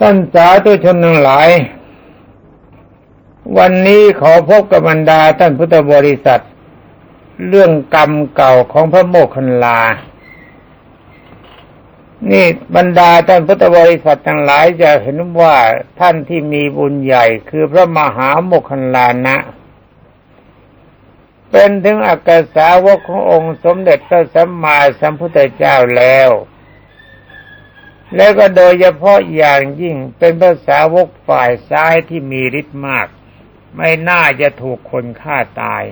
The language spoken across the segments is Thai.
ท่านสาธุชนทั้งหลาย วันนี้ขอพบกับบรรดาท่านพุทธบริษัท เรื่องกรรมเก่าของพระโมคคัลลา นี่บรรดาท่านพุทธบริษัททั้งหลายจะเห็นว่าท่านที่มีบุญใหญ่คือพระมหาโมคคัลลานะ เป็นถึงอักษาวกขององค์สมเด็จพระสัมมาสัมพุทธเจ้าแล้ว แล้วก็โดยเฉพาะอย่างยิ่งเป็นภาษาวกฝ่ายซ้ายที่มีฤทธิ์มาก ไม่น่าจะถูกคนฆ่าตาย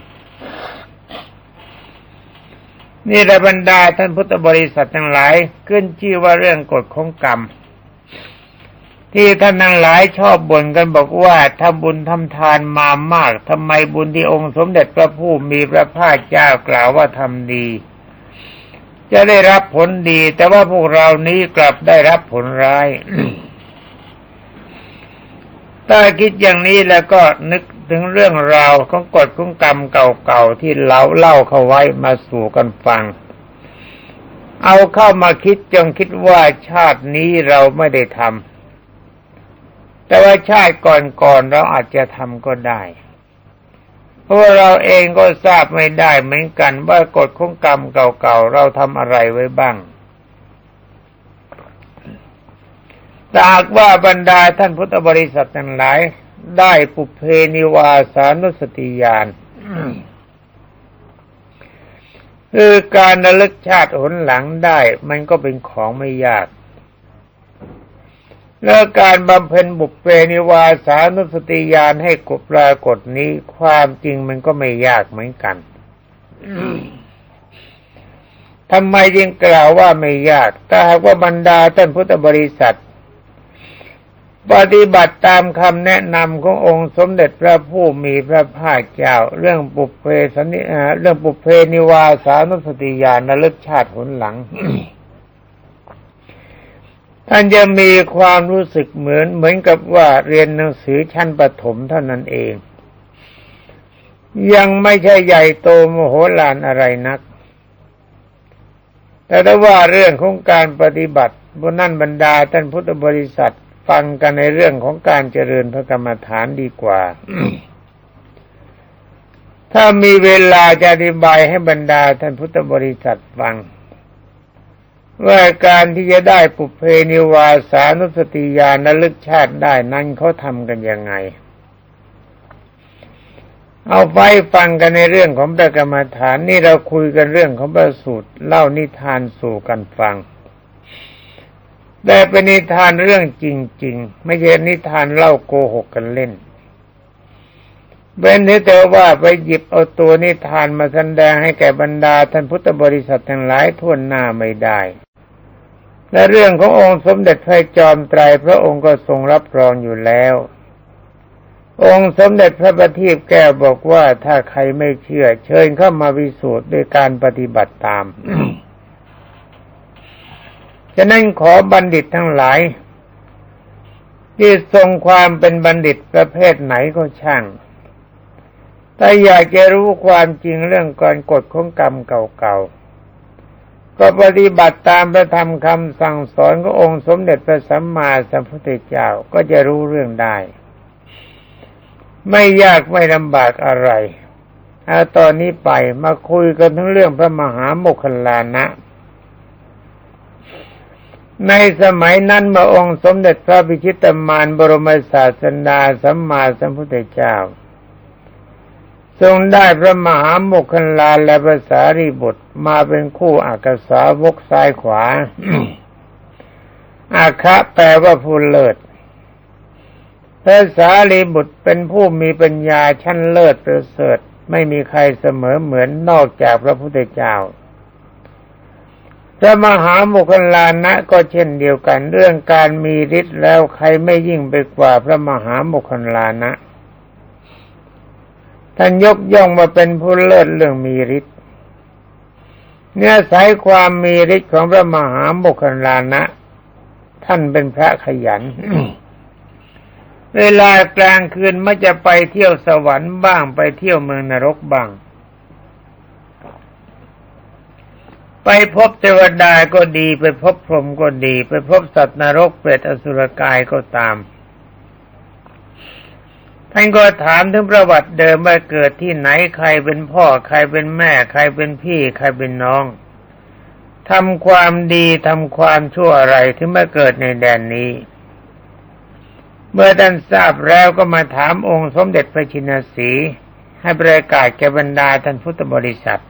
นี่ระบรรดาท่านพุทธบริษัททั้งหลายขึ้นชื่อว่าเรื่องกฎของกรรม ที่ท่านทั้งหลายชอบบ่นกันบอกว่าทำบุญทำทานมามากทำไมบุญที่องค์สมเด็จพระผู้มีพระภาคเจ้ากล่าวว่าทำดี จะได้รับผลดี แต่ว่าพวกเรานี้กลับได้รับผลร้ายถ้าคิดอย่างนี้แล้วก็นึกถึงเรื่องราวของกฎของกรรมเก่าๆที่เราเล่าเข้าไว้มาสู่กันฟัง เอาเข้ามาคิดจงคิดว่าชาตินี้เราไม่ได้ทำแต่ว่าชาติก่อนๆเราอาจจะทำก็ได้ เพราะเราเองก็ทราบไม่ได้เหมือนกันว่ากฎของกรรมเก่าๆเราทำอะไรไว้บ้างแต่หากว่าบรรดาท่านพุทธบริษัททั้งหลาย ได้ปุเพนิวาสานุสติญาณคือการระลึกชาติหนหลังได้ มันก็เป็นของไม่ยาก แล้วการบำเพ็ญบุพเพนิวาสานุสติญาณให้กบปรากฏนี้ความจริงมันก็ไม่ยากเหมือนกันทำไมจึงกล่าวว่าไม่ยาก ถ้าหากว่าบรรดาท่านพุทธบริษัท ปฏิบัติตามคำแนะนำขององค์สมเด็จพระผู้มีพระภาคเจ้า เรื่องปุเพสนิเรื่องปุเพนิวาสานุสติญาณระลึกชาติหนหลัง ท่านจะมีความรู้สึกเหมือนเหมือนกับว่าเรียนหนังสือชั้นประถมเท่านั้นเอง ยังไม่ใช่ใหญ่โตโมโหลานอะไรนัก แต่ถ้าว่าเรื่องของการปฏิบัติบนนั่นบรรดาท่านพุทธบริษัทฟังกันในเรื่องของการเจริญพระกรรมฐานดีกว่า ถ้ามีเวลาจะอธิบายให้บรรดาท่านพุทธบริษัทฟัง ว่าการที่จะได้ปุเพนิวาสานุสติญาณลึกชาติได้นั้นเขาทำกันยังไง เอาไปฟังกันในเรื่องของพระกรรมฐานนี่เราคุยกันเรื่องของพระสูตรเล่านิทานสู่กันฟัง แต่เป็นนิทานเรื่องจริง ๆ ไม่ใช่นิทานเล่าโกหกกันเล่นเป็นแต่ว่าไปหยิบเอาตัวนิทานมาแสดงให้แก่บรรดาท่านพุทธบริษัททั้งหลายทวนหน้าไม่ได้ และเรื่องขององค์สมเด็จพระจอมไตรพระองค์ก็ทรงรับรองอยู่แล้ว องค์สมเด็จพระบัณฑิตแก้วบอกว่าถ้าใครไม่เชื่อ เชิญเข้ามาวิสูจน์ด้วยการปฏิบัติตาม ฉะนั้นขอบัณฑิตทั้งหลาย ที่ทรงความเป็นบัณฑิตประเภทไหนก็ช่างถ้าอยากจะรู้ความจริงเรื่องการกฎของกรรมเก่าๆ ก็ปฏิบัติตามพระธรรมคำสั่งสอนขององค์สมเด็จพระสัมมาสัมพุทธเจ้าก็จะรู้เรื่องได้ ไม่ยากไม่ลำบากอะไรเอาตอนนี้ไปมาคุยกันทั้งเรื่องพระมหาโมคคัลลานะ ในสมัยนั้นมาองค์สมเด็จพระพิชิตมารบรมศาสนาสัมมาสัมพุทธเจ้า ทรงได้พระมหาโมคคัลลาและภาษารีบุตรมาเป็นคู่อักษาวกซ้ายขวา อาคะแปลว่าผู้เลิศภาษารีบุตรเป็นผู้มีปัญญาชั้นเลิศประเสริฐไม่มีใครเสมอเหมือนนอกจากพระพุทธเจ้าจะมหาโมคคลานะก็เช่นเดียวกันเรื่องการมีฤทธิ์แล้วใครไม่ยิ่งไปกว่าพระมหาโมคคลานะ ท่านยกย่องมาเป็นผู้เลิศเรื่องมีฤทธิ์เนื้อสายความมีฤทธิ์ของพระมหาโมคคลานะ ท่านเป็นพระขยัน เวลากลางคืนมักจะไปเที่ยวสวรรค์บ้างไปเที่ยวเมืองนรกบ้าง ไปพบเทวดาก็ดี ไปพบพรหมก็ดี ไปพบสัตว์นรกเปรตอสุรกายก็ตาม ท่านก็ถามถึงประวัติเดิมว่าเกิดที่ไหนใครเป็นพ่อ ใครเป็นแม่ ใครเป็นพี่ ใครเป็นน้องทำความดีทำความชั่วอะไรที่มาเกิดในแดนนี้ เมื่อท่านทราบแล้วก็มาถามองค์สมเด็จพระชินสี ให้ประกาศแก่บรรดาท่านพุทธบริษัท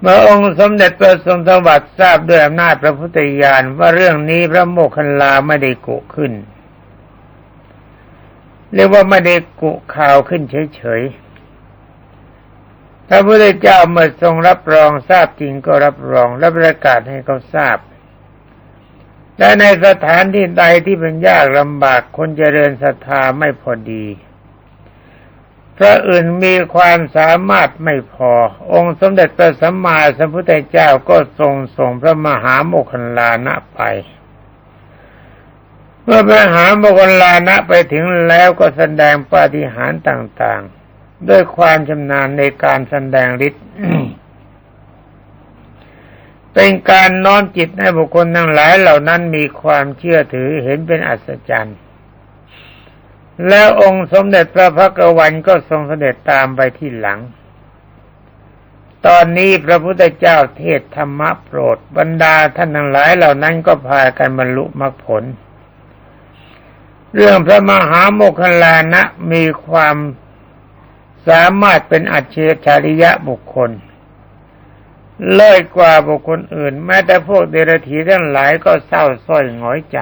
เมื่อองค์สมเด็จพระทรงสวัสดิ์ทราบด้วยอำนาจพระพุทธญาณว่าเรื่องนี้พระโมคคัลลาไม่ได้กุขึ้น เรียกว่าไม่ได้กุข่าวขึ้นเฉยๆพระพุทธเจ้าเมื่อทรงรับรองทราบจริงก็รับรองและประกาศให้เขาทราบและในสถานที่ใดที่เป็นยากลำบากคนเจริญศรัทธาไม่พอดีพระอื่นมีความสามารถไม่พอ องค์สมเด็จพระสัมมาสัมพุทธเจ้าก็ทรงส่งพระมหาโมคคัลลานะไป เมื่อพระมหามคคัลลานะไปถึงแล้วก็แสดงปาฏิหาริย์ต่าง ๆ ด้วยความชำนาญในการแสดงฤทธิ์เป็นการน้อมจิตให้บุคคลทั้งหลายเหล่านั้นมีความเชื่อถือเห็นเป็นอัศจรรย์ แล้วองค์สมเด็จพระพักวันก็ทรงเสด็จตามไปที่หลัง ตอนนี้พระพุทธเจ้าเทศธรรมะโปรด บรรดาท่านทั้งหลายเหล่านั้นก็พากันบรรลุมรรคผล เรื่องพระมหาโมคคลานะมีความสามารถเป็นอัจฉริยะบุคคล เลิศกว่าบุคคลอื่น แม้แต่พวกเดรัจฉีทั้งหลายก็เศร้าส้อยหงอยใจ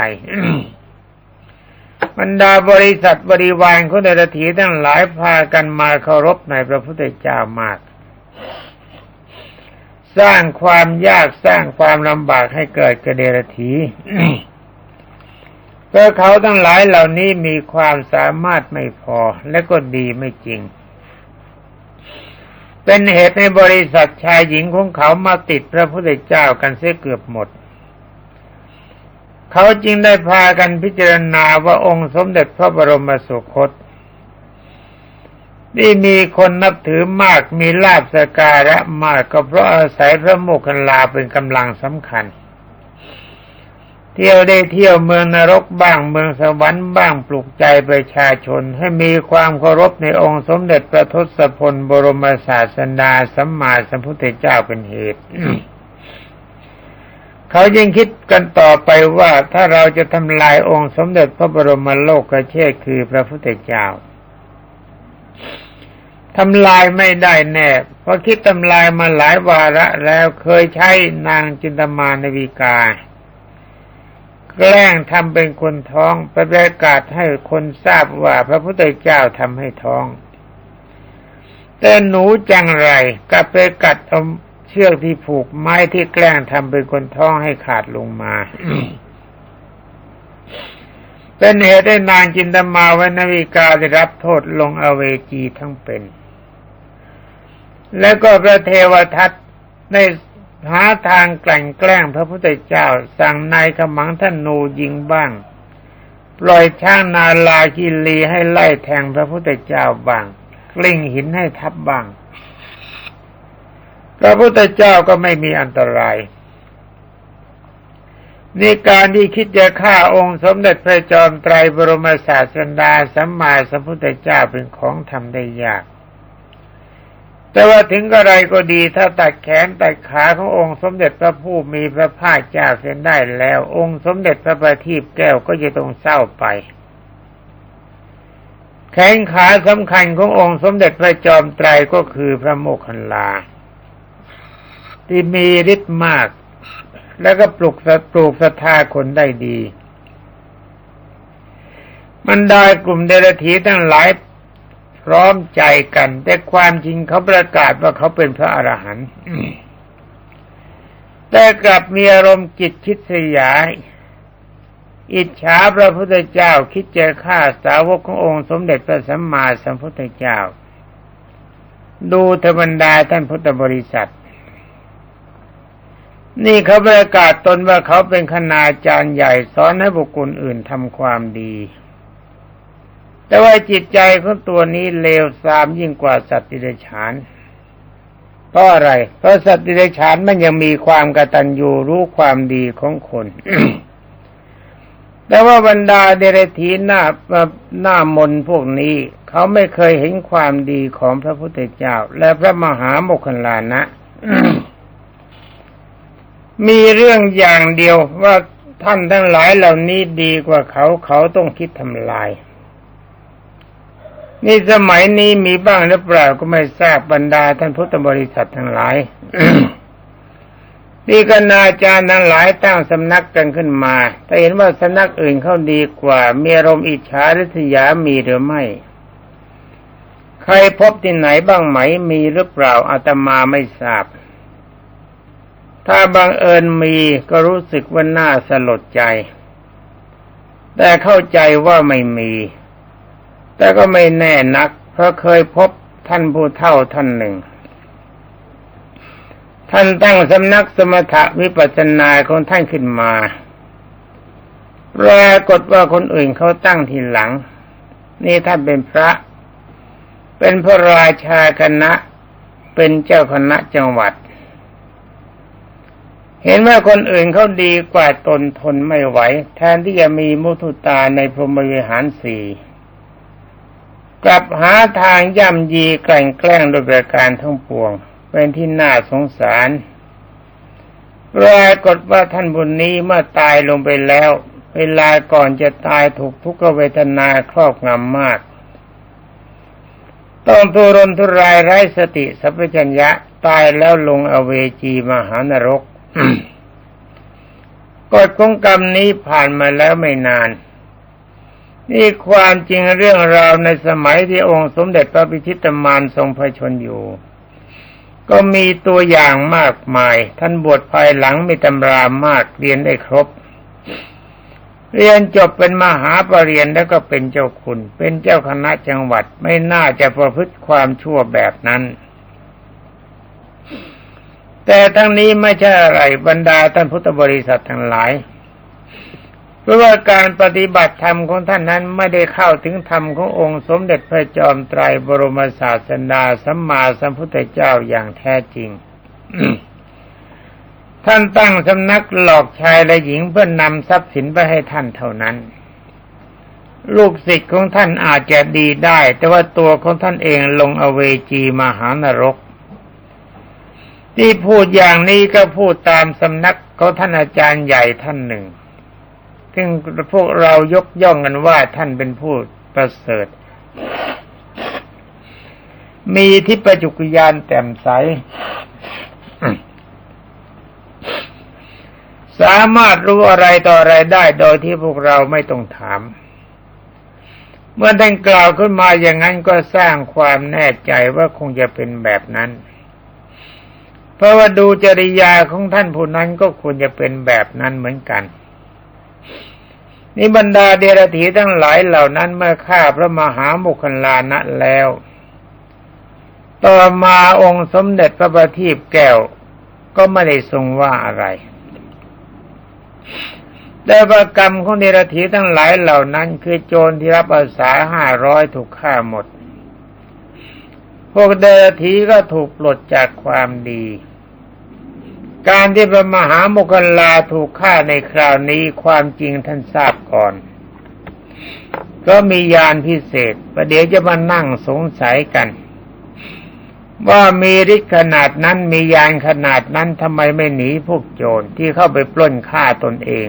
บรรดาบริษัทบริวารของเดรถีทั้งหลายพากันมาเคารพในพระพุทธเจ้ามาก สร้างความยากสร้างความลำบากให้เกิดกระเดรถี พราะเขาทั้งหลายเหล่านี้มีความสามารถไม่พอและก็ดีไม่จริง เป็นเหตุในบริษัทชายหญิงของเขามาติดพระพุทธเจ้ากันเสียเกือบหมด เขาจึงได้พากันพิจารณาว่าองค์สมเด็จพระบรมสุคตนี่มีคนนับถือมากมีลาบสการะมากก็เพราะอาศัยพระโมคคัลลาเป็นกำลังสำคัญ เที่ยวได้เที่ยวเมืองนรกบ้างเมืองสวรรค์บ้างปลุกใจประชาชน ให้มีความเคารพในองค์สมเด็จพระทศพลบรมศาสดาสัมมาสัมพุทธเจ้าเป็นเหตุเขายังคิดกันต่อไปว่าถ้าเราจะทำลายองค์สมเด็จพระบรมโลกกเชษคือพระพุทธเจ้าทำลายไม่ได้แน่เพราะคิดทำลายมาหลายวาระแล้วเคยใช้นางจินตมานวิกา แกล้งทำเป็นคนท้องไปประกาศให้คนทราบว่าพระพุทธเจ้าทำให้ท้อง แต่หนูจังไรกับไปกัดเอาเชือกที่ผูกไม้ที่แกล้งทำเป็นคนท้องให้ขาดลงมาเป็นเหตุให้นางจินตมาวนวิกาได้รับโทษลงอเวจีทั้งเป็น แล้วก็พระเทวทัตใน หาทางกลั่นแกล้งพระพุทธเจ้า สั่งนายขมังท่านนูยิงบ้าง ปล่อยช่างนาลาคิลีให้ไล่แทงพระพุทธเจ้าบ้าง กลิ้งหินให้ทับบ้าง พระพุทธเจ้าก็ไม่มีอันตรายในการที่คิดจะฆ่าองค์สมเด็จพระจอมไตรบรมศาสดาสัมมาสัมพุทธเจ้าเป็นของทำได้ยาก แต่ว่าถึงอะไรก็ดีถ้าตัดแขนตัดขาขององค์สมเด็จพระผู้มีพระภาคเจ้าเส้นได้แล้ว องค์สมเด็จพระประทีปแก้วก็จะต้องเศร้าไป แขนขาสำคัญขององค์สมเด็จพระจอมไตรก็คือพระโมคคัลลา ที่มีฤทธิ์มาก แล้วก็ปลุกปลูกศรัทธาคนได้ดีมันได้กลุ่มเดรัจฉีทั้งหลาย พร้อมใจกัน แต่ความจริงเขาประกาศว่าเขาเป็นพระอรหันต์แต่กลับมีอารมณ์จิตคิดสยาย อิจฉาพระพุทธเจ้าคิดจะฆ่าสาวกขององค์สมเด็จพระสัมมาสัมพุทธเจ้า ดูธรรมดาท่านพุทธบริษัท นี่เขาประกาศตนว่าเขาเป็นคณาจารย์ใหญ่สอนให้บุคคลอื่นทำความดี แต่ว่าจิตใจของตัวนี้เลวทรามยิ่งกว่าสัตว์ติเดชานเพราะอะไร เพราะสัตว์ดิเรกชันมันยังมีความกตัญญูรู้ความดีของคน แต่ว่าบรรดาเดรัจฉีหน้าหน้ามนพวกนี้ เขาไม่เคยเห็นความดีของพระพุทธเจ้า และพระมหาโมคคัลลานะมีเรื่องอย่างเดียวว่าท่านทั้งหลายเหล่านี้ดีกว่าเขาเขาต้องคิดทำลาย นี่สมัยนี้มีบ้างหรือเปล่าก็ไม่ทราบบรรดาท่านพุทธบริษัททั้งหลายนี่กนาจารย์ทั้งหลายตั้งสำนักกันขึ้นมา แต่เห็นว่าสำนักอื่นเขาดีกว่า มีอารมณ์อิจฉาริษยามีหรือไม่ ใครพบที่ไหนบ้างไหมมีหรือเปล่าอาตมาไม่ทราบ ถ้าบังเอิญมีก็รู้สึกว่าน่าสลดใจ แต่เข้าใจว่าไม่มี แต่ก็ไม่แน่นัก เพราะเคยพบท่านผู้เท่าท่านหนึ่ง ท่านตั้งสำนักสมถะวิปัสสนาของท่านขึ้นมาปรากฏว่าคนอื่นเขาตั้งทีหลัง นี่ท่านเป็นพระ เป็นพระราชาคณะ เป็นเจ้าคณะจังหวัด เห็นว่าคนอื่นเขาดีกว่าตนทนไม่ไหว แทนที่จะมีมุทุตาในพรหมวิหารสี่ กลับหาทางย่ำยีแกล้งแกล้งโดยประการทั้งปวง เป็นที่น่าสงสารปรากฏว่าท่านบุญนี้เมื่อตายลงไปแล้ว เวลาก่อนจะตายถูกทุกขเวทนาครอบงำมากต้องทุรนทุรายไร้สติสัพพัญญะตายแล้วลงอเวจีมหานรกกฎของกรรมนี้ผ่านมาแล้วไม่นาน นี่ความจริงเรื่องราวในสมัยที่องค์สมเด็จพระพิชิตมารทรงพระชนอยู่ ก็มีตัวอย่างมากมาย ท่านบวชภายหลังมีตำรามากเรียนได้ครบ เรียนจบเป็นมหาปรริญญาแล้วก็เป็นเจ้าคุณ เป็นเจ้าคณะจังหวัดไม่น่าจะประพฤติความชั่วแบบนั้นแต่ทั้งนี้ไม่ใช่อะไรบรรดาท่านพุทธบริษัททั้งหลาย เพราะว่าการปฏิบัติธรรมของท่านนั้นไม่ได้เข้าถึงธรรมขององค์สมเด็จพระจอมไตรบรมศาสดาสัมมาสัมพุทธเจ้าอย่างแท้จริง ท่านตั้งสำนักหลอกชายและหญิงเพื่อนนำทรัพย์สินไปให้ท่านเท่านั้น ลูกศิษย์ของท่านอาจจะดีได้ แต่ว่าตัวของท่านเองลงอเวจีมหานรก ที่พูดอย่างนี้ก็พูดตามสำนักของท่านอาจารย์ใหญ่ท่านหนึ่ง ซึ่งพวกเรายกย่องกันว่าท่านเป็นผู้ประเสริฐ มีทิพจุกยานแจ่มใส สามารถรู้อะไรต่ออะไรได้โดยที่พวกเราไม่ต้องถาม เมื่อท่านกล่าวขึ้นมาอย่างนั้นก็สร้างความแน่ใจว่าคงจะเป็นแบบนั้นเพราะว่าดูจริยาของท่านผู้นั้นก็ควรจะเป็นแบบนั้นเหมือนกัน นี่บรรดาเดรธีทั้งหลายเหล่านั้นเมื่อฆ่าพระมหามุคลานะแล้ว ต่อมาองค์สมเด็จพระบัณฑิตแก้ว ก็ไม่ได้ทรงว่าอะไร แต่ว่ากรรมของเดรธีทั้งหลายเหล่านั้น คือโจรที่รับอาสาห้าร้อยถูกฆ่าหมด พวกเดรธีก็ถูกปลดจากความดี การที่พระมหาโมคลาถูกฆ่าในคราวนี้ความจริงท่านทราบก่อน ก็มียานพิเศษประเดี๋ยวจะมานั่งสงสัยกัน ว่ามีฤทธิ์ขนาดนั้นมียานขนาดนั้นทำไมไม่หนีพวกโจรที่เข้าไปปล้นฆ่าตนเอง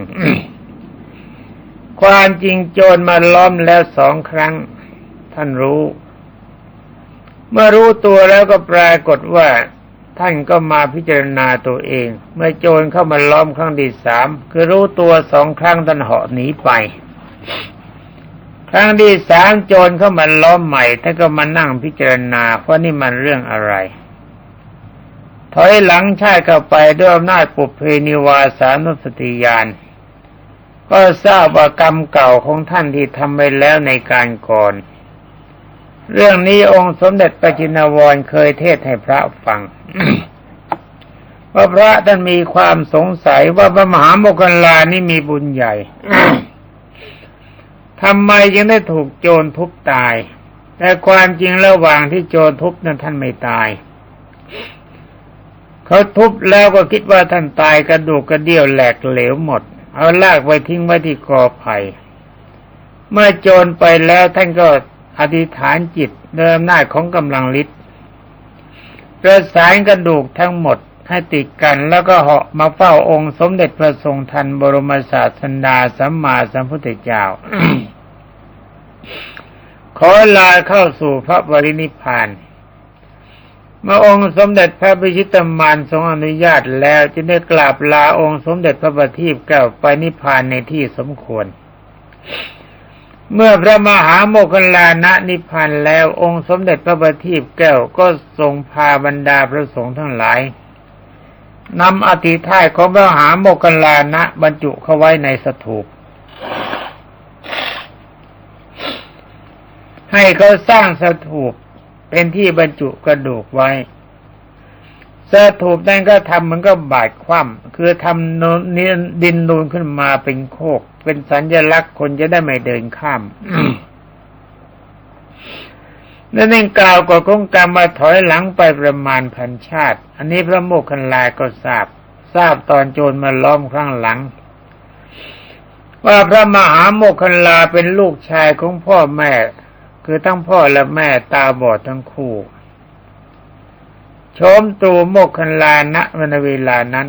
ความจริงโจรมาล้อมแล้วสองครั้ง ท่านรู้ เมื่อรู้ตัวแล้วก็ปรากฏว่า ท่านก็มาพิจารณาตัวเอง เมื่อโจรเข้ามาล้อมครั้งที่สามคือรู้ตัวสองครั้งท่านเหาะหนีไป ครั้งที่สามโจรเข้ามาล้อมใหม่ท่านก็มานั่งพิจารณาว่านี่มันเรื่องอะไรถอยหลังชาติเข้าไปด้วยอำนาจปุเพนิวาสานุสติยานก็ทราบว่ากรรมเก่าของท่านที่ทำไปแล้วในการก่อน เรื่องนี้องค์สมเด็จปจินวรเคยเทศให้พระฟังว่าพระท่านมีความสงสัยว่าพระมหาโมคคลานี่มีบุญใหญ่ทำไมยังได้ถูกโจรทุบตาย แต่ความจริงระหว่างที่โจรทุบนั้นท่านไม่ตาย เขาทุบแล้วก็คิดว่าท่านตายกระดูกกระเดี่ยวแหลกเหลวหมด เอาลากไปทิ้งไว้ที่กอไผ่เมื่อโจรไปแล้วท่านก็ อธิษฐานจิตเดิมหน้าของกำลังฤทธิ์ประสานกระดูกทั้งหมดให้ติดกันแล้วก็เหาะมาเฝ้าองค์สมเด็จพระทรงทันบรมศาสดาสัมมาสัมพุทธเจ้า ขอลาเข้าสู่พระบรินิพานเมื่อองค์สมเด็จพระพิชิตมารทรงอนุญาตแล้วจึงได้กราบลาองค์สมเด็จพระบัณฑิตแก้วไปนิพพานในที่สมควร เมื่อพระมหาโมคคลานะนิพพานแล้วองค์สมเด็จพระบัณฑิตแก้วก็ทรงพาบรรดาพระสงฆ์ทั้งหลายนำอธิท้ายของพระมหาโมคคลานะบรรจุเข้าไว้ในสถูปให้เขาสร้างสถูปเป็นที่บรรจุกระดูกไว้ สถูปนั้นก็ทำมันก็บาดคว่ำคือทำโนนดินนูนขึ้นมาเป็นโคก เป็นสัญลักษณ์คนจะได้ไม่เดินข้ามนั่นเองกล่าวกับคงกรรมมาถอยหลังไปประมาณพันชาติ อันนี้พระโมคคัลลาก็ทราบ ทราบตอนโจรมาล้อมข้างหลัง ว่าพระมหาโมคคัลลาเป็นลูกชายของพ่อแม่ คือทั้งพ่อและแม่ตาบอดทั้งคู่โช มตูโมกคันลานะวันเวลานั้น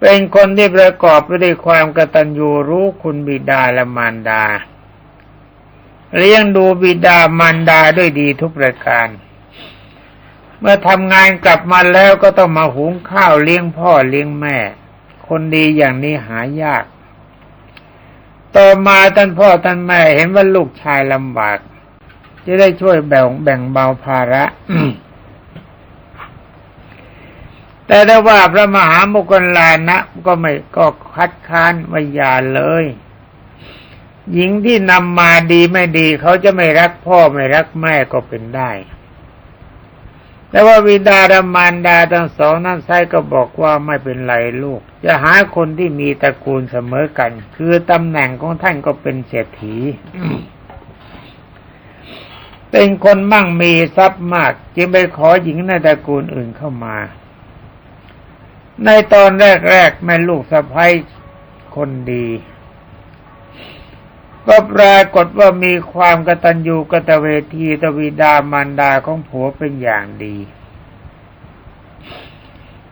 เป็นคนที่ประกอบไปด้วยความกตัญญูรู้คุณบิดาและมารดา เลี้ยงดูบิดามารดาด้วยดีทุกประการ เมื่อทำงานกลับมาแล้วก็ต้องมาหุงข้าวเลี้ยงพ่อเลี้ยงแม่ คนดีอย่างนี้หายาก ต่อมาท่านพ่อท่านแม่เห็นว่าลูกชายลำบากจะได้ช่วยแบ่งแบ่งเบาภาระ แต่ถ้าว่าพระมหาโมกขลานะ ก็ไม่ก็คัดค้านว่ยาเลย หญิงที่นำมาดีไม่ดี เขาจะไม่รักพ่อไม่รักแม่ก็เป็นได้ แต่ว่าวิดารมารดาทั้งสองนั้นไซก็บอกว่าไม่เป็นไรลูก จะหาคนที่มีตระกูลเสมอกัน คือตำแหน่งของท่านก็เป็นเศรษฐีเป็นคนมั่งมีทรัพย์มาก จึงไปขอหญิงในตระกูลอื่นเข้ามา ในตอนแรกๆแม่ลูกสะพ้ยคนดี ก็ปรากฏว่ามีความกตัญญูกตเวทีตวิดามารดาของผัวเป็นอย่างดี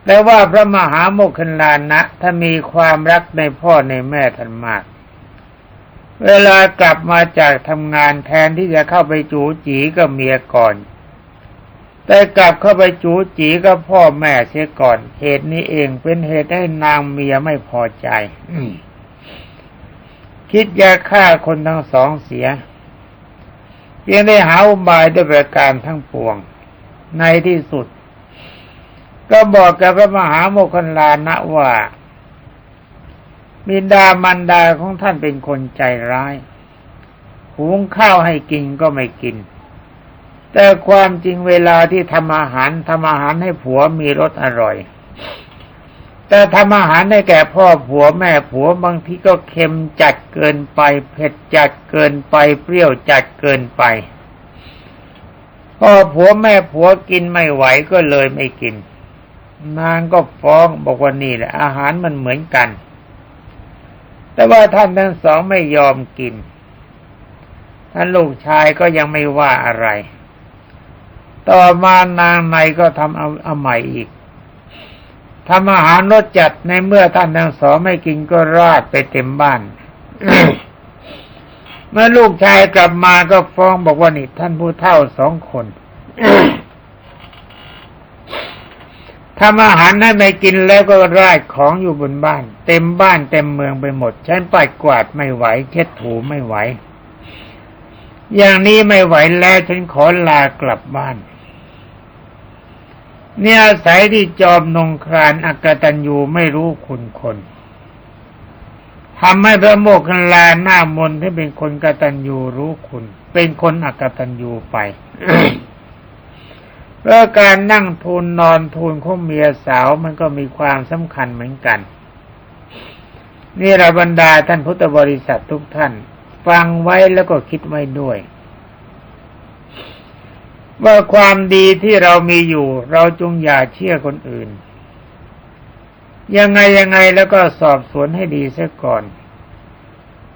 แต่ว่าพระมหาโมคคัลลานะถ้ามีความรักในพ่อในแม่ท่านมาก เวลากลับมาจากทำงานแทนที่จะเข้าไปจูจีกับเมียก่อน แต่กลับเข้าไปจูจีกับพ่อแม่เสียก่อน เหตุนี้เองเป็นเหตุให้นางเมียไม่พอใจคิดจะฆ่าคนทั้งสองเสียเพียงได้หาอุบายด้วยประการทั้งปวง ในที่สุด ก็บอกกับพระมหาโมคคัลลานะว่า มิดามันดาของท่านเป็นคนใจร้าย หุงข้าวให้กินก็ไม่กิน แต่ความจริงเวลาที่ทำอาหารทำอาหารให้ผัวมีรสอร่อย แต่ทำอาหารให้แก่พ่อผัวแม่ผัวบางทีก็เค็มจัดเกินไป เผ็ดจัดเกินไป เปรี้ยวจัดเกินไปพ่อผัวแม่ผัวกินไม่ไหวก็เลยไม่กิน นางก็ฟ้องบอกว่านี่แหละ อาหารมันเหมือนกัน แต่ว่าท่านทั้งสองไม่ยอมกินท่านลูกชายก็ยังไม่ว่าอะไร ต่อมานางในก็ทำเอาเอาใหม่อีกทำอาหารรสจัดในเมื่อท่านทั้งสองไม่กินก็ราดไปเต็มบ้าน เมื่อลูกชายกลับมาก็ฟ้องบอกว่านี่ท่านผู้เฒ่าสองคนทำอาหารให้ไม่กินแล้วก็ราดของอยู่บนบ้าน เต็มบ้านเต็มเมืองไปหมด ฉันปัดกวาดไม่ไหวเช็ดถูไม่ไหว อย่างนี้ไม่ไหวแล้วฉันขอลากลับบ้าน เนี่ยอาศัยที่จอมนงครานอักตันยูไม่รู้คุณคนทำให้พระโมคคัลลาหน้ามนที่เป็นคนกตัญญูรู้คุณ เป็นคนอักตัญญูไปเพราะการนั่งทูลนอนทูลของเมียสาวมันก็มีความสำคัญเหมือนกัน นี่ระบรรดาท่านพุทธบริษัททุกท่าน ฟังไว้แล้วก็คิดไว้ด้วย ว่าความดีที่เรามีอยู่ เราจงอย่าเชื่อคนอื่น ยังไงยังไงแล้วก็สอบสวนให้ดีเสียก่อน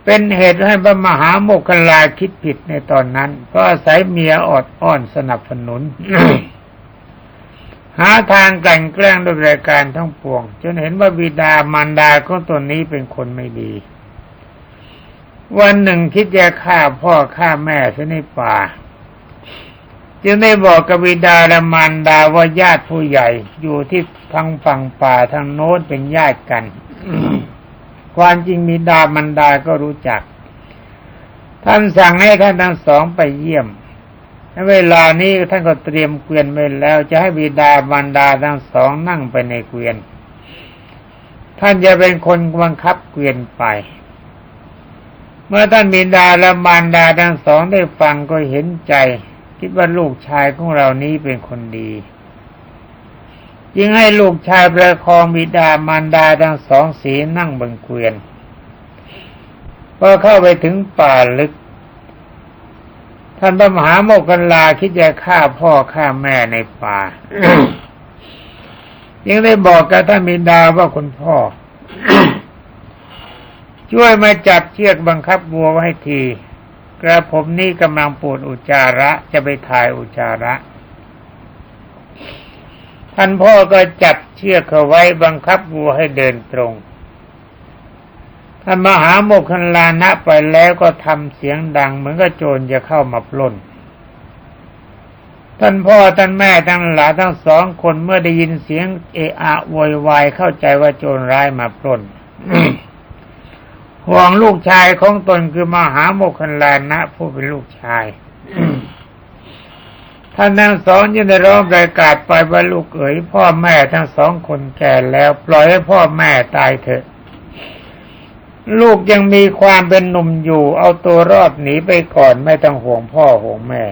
เป็นเหตุให้พระมหาโมคคลาคิดผิดในตอนนั้น ก็อาศัยเมียอดอ้อนสนับสนุน หาทางกลั่นแกล้งด้วยรายการทั้งปวง จนเห็นว่าบิดามารดาของตนนี้เป็นคนไม่ดี วันหนึ่งคิดจะฆ่าพ่อฆ่าแม่ซะในป่า จึงได้บอกกับบิดาและมารดาว่าญาติผู้ใหญ่อยู่ที่ทางฝั่งป่าทางโน้นเป็นญาติกันความจริงบิดามารดาก็รู้จัก ท่านสั่งให้ท่านทั้งสองไปเยี่ยมเวลานี้ท่านก็เตรียมเกวียนไว้แล้ว จะให้บิดามารดาทั้งสองนั่งไปในเกวียน ท่านจะเป็นคนบังคับเกวียนไป เมื่อท่านบิดาและมารดาทั้งสองได้ฟังก็เห็นใจ คิดว่าลูกชายของเรานี้เป็นคนดีจึงให้ลูกชายประคองบิดามารดาทั้งสองสีนั่งบนเกวียนพอเข้าไปถึงป่าลึก ท่านพระมหาโมกขันลาคิดจะฆ่าพ่อฆ่าแม่ในป่ายังได้บอกกับท่านบิดาว่าคุณพ่อ ช่วยมาจับเชือกบังคับวัวไว้ที กระผมนี่กำลังปวดอุจจาระจะไปถ่ายอุจจาระ ท่านพ่อก็จับเชือกเขาไว้บังคับวัวให้เดินตรง ท่านมหาโมคคันลานะไปแล้วก็ทำเสียงดัง เหมือนกับโจรจะเข้ามาปล้น ท่านพ่อท่านแม่ทั้งหลายทั้งสองคนเมื่อได้ยินเสียงเอะอะโวยวายเข้าใจว่าโจรร้ายมาปล้น ห่วงลูกชายของตนคือมหาโมคคันลานะผู้เป็นลูกชายท่านทั้งสองยังได้ร้องประกาศไปว่าลูกเอ๋ยพ่อแม่ทั้งสองคนแก่แล้ว ปล่อยให้พ่อแม่ตายเถอะ ลูกยังมีความเป็นหนุ่มอยู่ เอาตัวรอดหนีไปก่อนไม่ต้องห่วงพ่อห่วงแม่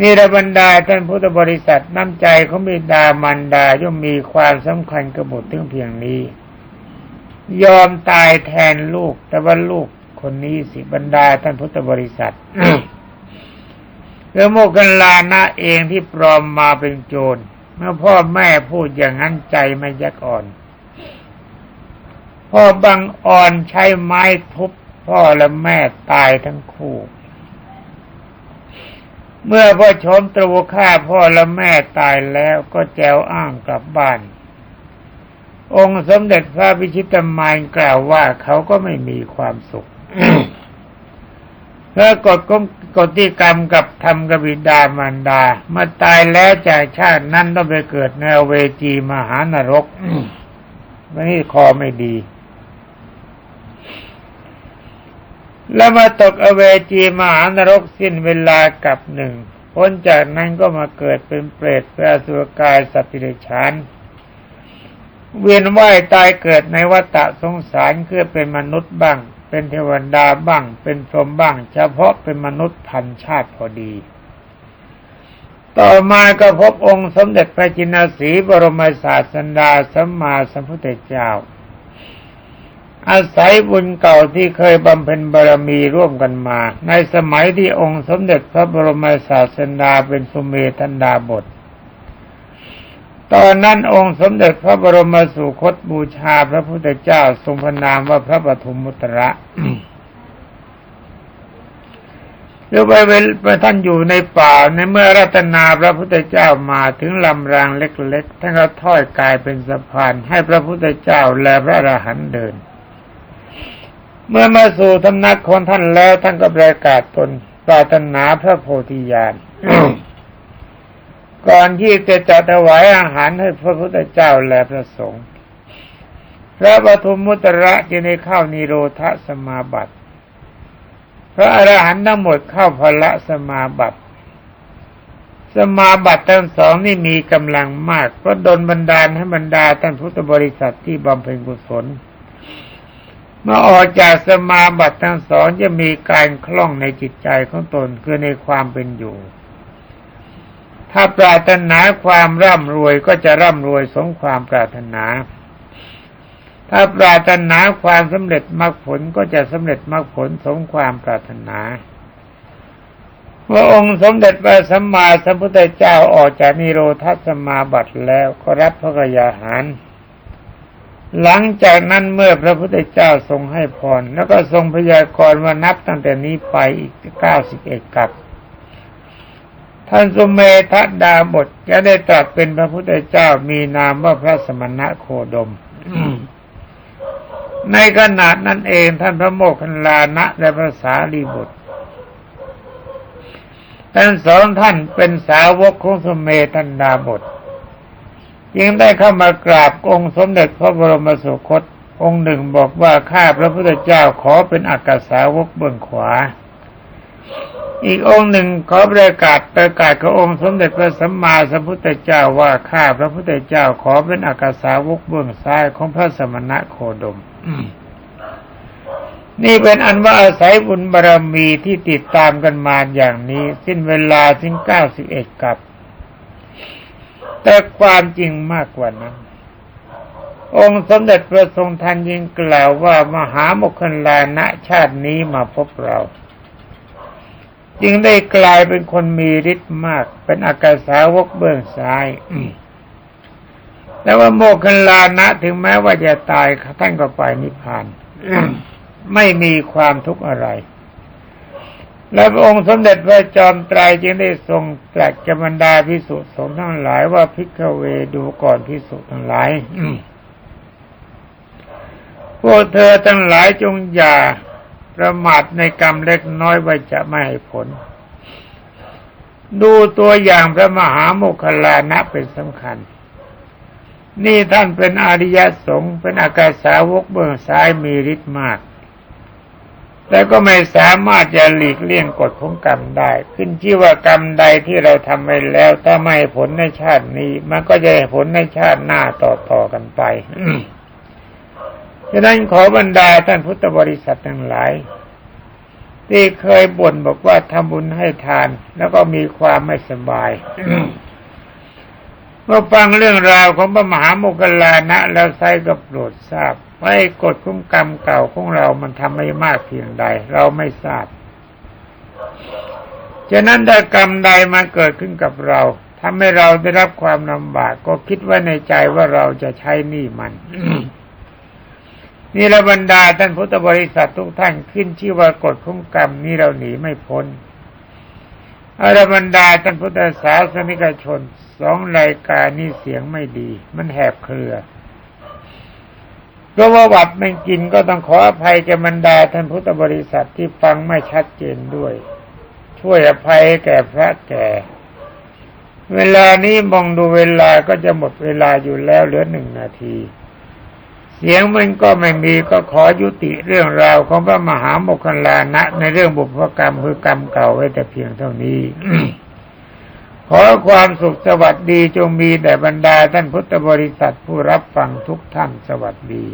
นี่ระบรรดาท่านพุทธบริษัทน้ำใจเขาบิดามันดาย่อมมีความสำคัญกระบุถึงเพียงนี้ ยอมตายแทนลูก แต่ว่าลูกคนนี้สิบรรดาท่านพุทธบริษัทเรื่องโมกันลานะเองที่ปลอมมาเป็นโจร เมื่อพ่อแม่พูดอย่างนั้นใจไม่ยักอ่อน พ่อบังอ่อนใช้ไม้ทุบพ่อและแม่ตายทั้งคู่ เมื่อพ่อชมตรูฆ่าพ่อและแม่ตายแล้วก็แจวอ้างกลับบ้าน องค์สมเด็จพระพิชิตมายกล่าวว่าเขาก็ไม่มีความสุขเพราะกฎกฎที่กรรมกับทำกบิดามารดาเมื่อตายแล้วจากชาตินั้นต้องไปเกิดในเวจีมหานรกวันนี้คอไม่ดี แล้วมาตกอเวจีมหานรกสิ้นเวลากับหนึ่งพ้นจากนั้นก็มาเกิดเป็นเปรตเป็นอสุรกายสัตว์ิเดชาน เวียนว่ายตายเกิดในวัฏสงสารเพื่อเป็นมนุษย์บ้าง เป็นเทวดาบ้าง เป็นพรหมบ้าง เฉพาะเป็นมนุษย์พันชาติพอดี ต่อมาก็พบองค์สมเด็จพระจินสีบรมศาสดาสัมมาสัมพุทธเจ้า อาศัยบุญเก่าที่เคยบำเพ็ญบารมีร่วมกันมา ในสมัยที่องค์สมเด็จพระบรมศาสดาเป็นสุเมธันดาบท ตอนนั้นองค์สมเด็จพระบรมสุคตบูชาพระพุทธเจ้าทรงพระนามว่าพระปฐุมมุตระหรือไปไปท่านอยู่ในป่าในเมื่อรัตนาพระพุทธเจ้ามาถึงลำรางเล็กๆท่านก็ถ้อยกายเป็นสะพานให้พระพุทธเจ้าและพระอรหันต์เดิน เมื่อมาสู่ธำนักของท่านแล้วท่านก็ประกาศตนปรารถนาพระโพธิญาณ ก่อนที่จะจัดถวายอาหารให้พระพุทธเจ้าและพระสงฆ์พระปฐุมมุตระจะในเข้านิโรธสมาบัติ พระอรหันต์ทั้งหมดเข้าพละสมาบัติ สมาบัติทั้งสองนี่มีกำลังมากก็ดนบันดาลให้บรรดาท่านพุทธบริษัทที่บำเพ็ญกุศลเมื่อออกจากสมาบัติทั้งสองจะมีการคล่องในจิตใจของตนคือในความเป็นอยู่ ถ้าปรารถนาความร่ำรวยก็จะร่ำรวยสมความปรารถนา ถ้าปรารถนาความสำเร็จมรรคผลก็จะสำเร็จมรรคผลสมความปรารถนาพว่าองค์สมเด็จพระสัมมาสัมพุทธเจ้าออกจากนิโรธสมาบัติแล้วก็รับพระกยาหาร หลังจากนั้นเมื่อพระพุทธเจ้าทรงให้พรแล้วก็ทรงพยากรณ์ว่านับตั้งแต่นี้ไปอีกเก้าสิบเอ็ดกับ ท่านสุเมธดาบทจะได้ตรัสเป็นพระพุทธเจ้ามีนามว่าพระสมณะโคดม ในขณะนั้นเองท่านพระโมคคัลลานะและพระสารีบุตรทั้งสองท่านเป็นสาวกของสมเมธันดาบทจึงได้เข้ามากราบองค์สมเด็จพระบรมสุคต องค์หนึ่งบอกว่าข้าพระพุทธเจ้าขอเป็นอักษาวกเบื้องขวา อีกองค์หนึ่งขอประกาศประกาศขององค์สมเด็จพระสัมมาสัมพุทธเจ้าว่าข้าพระพุทธเจ้าขอเป็นอักษาวกเบื้องซ้ายของพระสมณะโคดม นี่เป็นอันว่าอาศัยบุญบารรมีที่ติดตามกันมาอย่างนี้ สิ้นเวลาถึงเก้าสิบเอ็ดกับ แต่ความจริงมากกว่านั้น องค์สมเด็จพระทรงทันยิงกล่าวว่ามหาโมคคัลลานะชาตินี้มาพบเรา จึงได้กลายเป็นคนมีฤทธิ์มาก เป็นอากาสาวกเบื้องซ้ายแต่ว่าโมคคัลลานะถึงแม้ว่าจะตายท่านก็ไปนิพพานไม่มีความทุกข์อะไร และพระองค์สมเด็จพระจอมไตรจึงได้ทรงตรัสกบรรดาพิสุสงฆ์ทั้งหลายว่าพิกเวดูก่อนพิสุทั้งหลายพวกเธอทั้งหลายจงอย่า ประมาทในกรรมเล็กน้อยไว่าจะไม่ให้ผล ดูตัวอย่างพระมหาโมคคลานะเป็นสำคัญ นี่ท่านเป็นอริยสงฆ์เป็นอากาสาวกเบื้องซ้ายมีฤทธิ์มาก แต่ก็ไม่สามารถจะหลีกเลี่ยงกฎของกรรมได้ ขึ้นชื่อว่ากรรมใดที่เราทำไปแล้ว ถ้าไม่ให้ผลในชาตินี้ มันก็จะให้ผลในชาติหน้าต่อๆกันไป ฉะนั้นขอบรรดาท่านพุทธบริษัททั้งหลาย ที่เคยบ่นบอกว่าทำบุญให้ทาน แล้วก็มีความไม่สบายเมื่อฟังเรื่องราวของพระมหาโมคคัลลานะ แล้วไซก็โปรดทราบว่ากฎคุ้มกรรมเก่าของเรามันทำไม่มากเพียงใด เราไม่ทราบฉะนั้นถ้ากรรมใดมาเกิดขึ้นกับเราทำให้เราได้รับความลำบาก ก็คิดไว้ในใจว่าเราจะใช้หนี้มัน นี่ระบรรดาท่านพุทธบริษัททุกท่านขึ้นชื่อว่ากฎของกรรมนี้เราหนีไม่พ้นอรบรรดาท่านพุทธศาสนิกชนสองรายการนี้เสียงไม่ดี มันแหบเครือเพราะว่าวัดมันกินก็ต้องขออภัยแก่บรรดาท่านพุทธบริษัทที่ฟังไม่ชัดเจนด้วย ช่วยอภัยแก่พระแก่ เวลานี้มองดูเวลาก็จะหมดเวลาอยู่แล้วเหลือหนึ่งนาที เสียงมันก็ไม่มีก็ขอยุติเรื่องราวของพระมหาโมคคลลานะ ในเรื่องบุพกรรมคือกรรมเก่าไว้แต่เพียงเท่านี้ขอความสุขสวัสดีจงมีแด่บรรดาท่านพุทธบริษัทผู้รับฟังทุกท่านสวัสดี